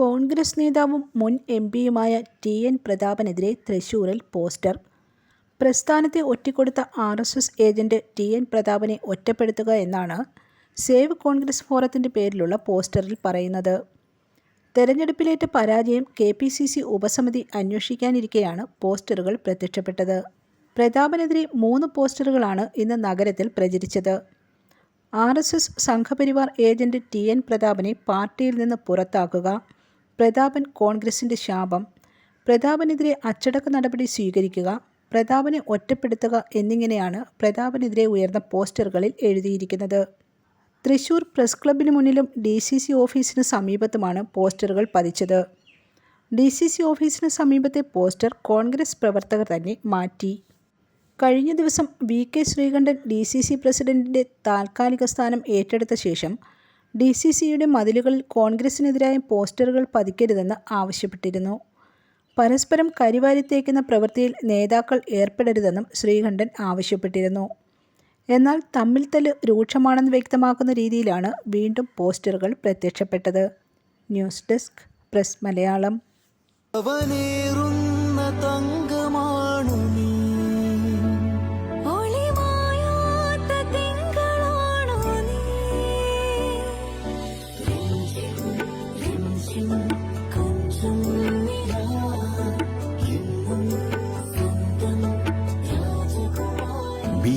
കോൺഗ്രസ് നേതാവും മുൻ എം പിയുമായ ടി എൻ പ്രതാപനെതിരെ തൃശൂരിൽ പോസ്റ്റർ. പ്രസ്ഥാനത്തെ ഒറ്റിക്കൊടുത്ത R S S agent T N പ്രതാപനെ ഒറ്റപ്പെടുത്തുക എന്നാണ് സേവ് കോൺഗ്രസ് ഫോറത്തിന്റെ പേരിലുള്ള പോസ്റ്ററിൽ പറയുന്നത്. തെരഞ്ഞെടുപ്പിലേറ്റ പരാജയം കെ പി സി സി ഉപസമിതി അന്വേഷിക്കാനിരിക്കെയാണ് പോസ്റ്ററുകൾ പ്രത്യക്ഷപ്പെട്ടത്. പ്രതാപനെതിരെ മൂന്ന് പോസ്റ്ററുകളാണ് ഇന്ന് നഗരത്തിൽ പ്രചരിച്ചത്. R S S Sangh Parivar agent T N പ്രതാപനെ പാർട്ടിയിൽ നിന്ന് പുറത്താക്കുക പ്രതാപൻ കോൺഗ്രസിന്റെ ശാപം പ്രതാപനെതിരെ അച്ചടക്ക നടപടി സ്വീകരിക്കുക പ്രതാപനെ ഒറ്റപ്പെടുത്തുക എന്നിങ്ങനെയാണ് പ്രതാപനെതിരെ ഉയർന്ന പോസ്റ്ററുകളിൽ എഴുതിയിരിക്കുന്നത്. തൃശൂർ പ്രസ് ക്ലബിന് മുന്നിലും ഡി സി സി ഓഫീസിന് സമീപത്തുമാണ് പോസ്റ്ററുകൾ പതിച്ചത്. ഡി സി സി ഓഫീസിന് സമീപത്തെ പോസ്റ്റർ കോൺഗ്രസ് പ്രവർത്തകർ തന്നെ മാറ്റി. കഴിഞ്ഞ ദിവസം V K Sreekandan D C C പ്രസിഡന്റിന്റെ താൽക്കാലിക സ്ഥാനം ഏറ്റെടുത്ത ശേഷം ഡി സി സിയുടെ മതിലുകളിൽ കോൺഗ്രസിനെതിരായ പോസ്റ്ററുകൾ പതിക്കരുതെന്ന് ആവശ്യപ്പെട്ടിരുന്നു. പരസ്പരം കരിവാരിത്തേക്കുന്ന പ്രവൃത്തിയിൽ നേതാക്കൾ ഏർപ്പെടരുതെന്നും ശ്രീകണ്ഠൻ ആവശ്യപ്പെട്ടിരുന്നു. എന്നാൽ തമ്മിൽ തല്ല് രൂക്ഷമാണെന്ന് വ്യക്തമാക്കുന്ന രീതിയിലാണ് വീണ്ടും പോസ്റ്ററുകൾ പ്രത്യക്ഷപ്പെട്ടത്. News desk press Malayalam. അവനേറുന്ന